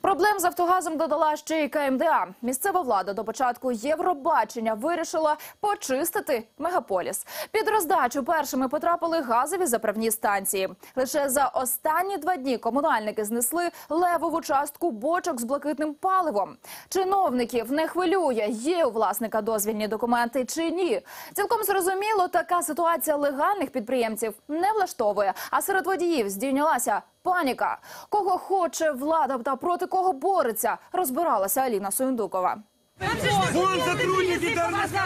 Проблем з Автогазом додала ще й КМДА. Місцева влада до початку Євробачення вирішила почистити мегаполіс. Під роздачу першими потрапили газові заправні станції. Лише за останні два дні комунальники знесли левову частку бочок з блакитним паливом. Чиновників не хвилює, є у власника дозвільні документи чи ні. Цілком зрозуміло, така ситуація легальних підприємців не влаштовує. А серед водіїв здійнялася паніка. Кого хоче влада та проти кого бореться, розбиралася Аліна Суєндукова. Вон сотрудники.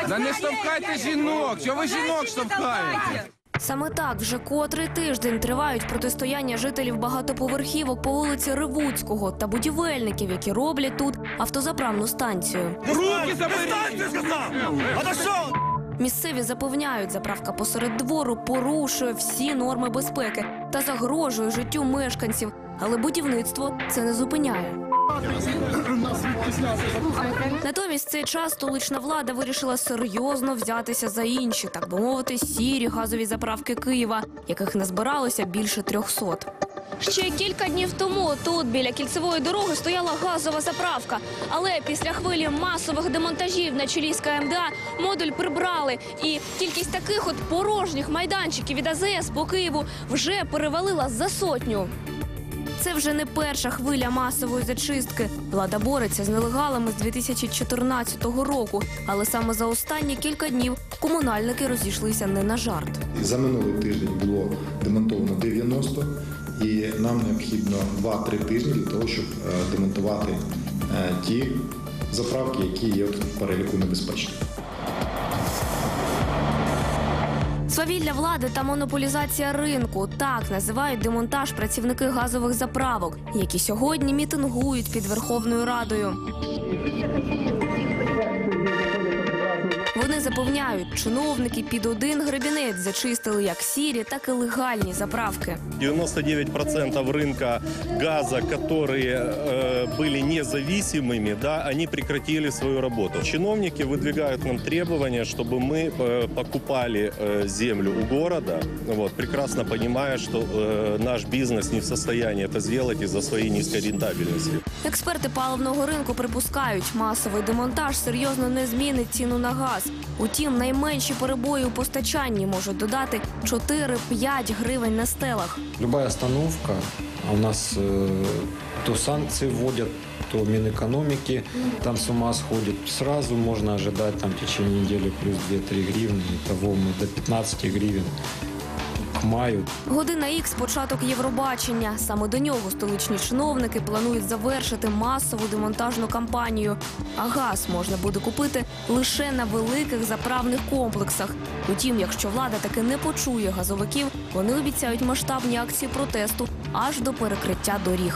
Да не штовхайте жінок! Що ви жінок штовхаєте? Саме так вже котрий тиждень тривають протистояння жителів багатоповерхівок по вулиці Ривуцького та будівельників, які роблять тут автозаправну станцію. Руки заберіть! Станцию сказал! Отошел! Місцеві запевняють, заправка посеред двору порушує всі норми безпеки та загрожує життю мешканців. Але будівництво це не зупиняє. Натомість цей час столична влада вирішила серйозно взятися за інші, так би мовити, сірі газові заправки Києва, яких назбиралося більше трьохсот. Ще кілька днів тому тут біля кільцевої дороги стояла газова заправка. Але після хвилі масових демонтажів на чолі з КМДА модуль прибрали. І кількість таких от порожніх майданчиків від АЗС по Києву вже перевалила за сотню. Це вже не перша хвиля масової зачистки. Влада бореться з нелегалами з 2014 року. Але саме за останні кілька днів комунальники розійшлися не на жарт. За минулий тиждень було демонтовано 90, і нам необхідно 2-3 тижні для того, щоб е, демонтувати е, ті заправки, які є в переліку небезпечних. Свавілля влади та монополізація ринку так називають демонтаж працівники газових заправок, які сьогодні мітингують під Верховною Радою. Вони запевняють, чиновники під один гребінець зачистили як сірі, так і легальні заправки. 99% рынка газа, которые э, были независимыми, да, они прекратили свою работу. Чиновники выдвигают нам требования, чтобы мы э, покупали э, землю у города, вот, прекрасно понимая, что э, наш бизнес не в состоянии это сделать из-за своей низкой рентабельности. Експерти паливного ринку припускають, масовий демонтаж серйозно не змінить ціну на газ. Утім, найменші перебої у постачанні можуть додати 4-5 гривень на стелах. Любая остановка, а у нас э, то санкции вводят, то Минэкономики там с ума сходит. Сразу можно ожидать там в течение недели плюс 2-3 гривны. Итого мы до 15 гривен к маю Година ікс – початок Євробачення. Саме до нього столичні чиновники планують завершити масову демонтажну кампанію. А газ можна буде купити лише на великих заправних комплексах. Утім, якщо влада таки не почує газовиків, вони обіцяють масштабні акції протесту аж до перекриття доріг.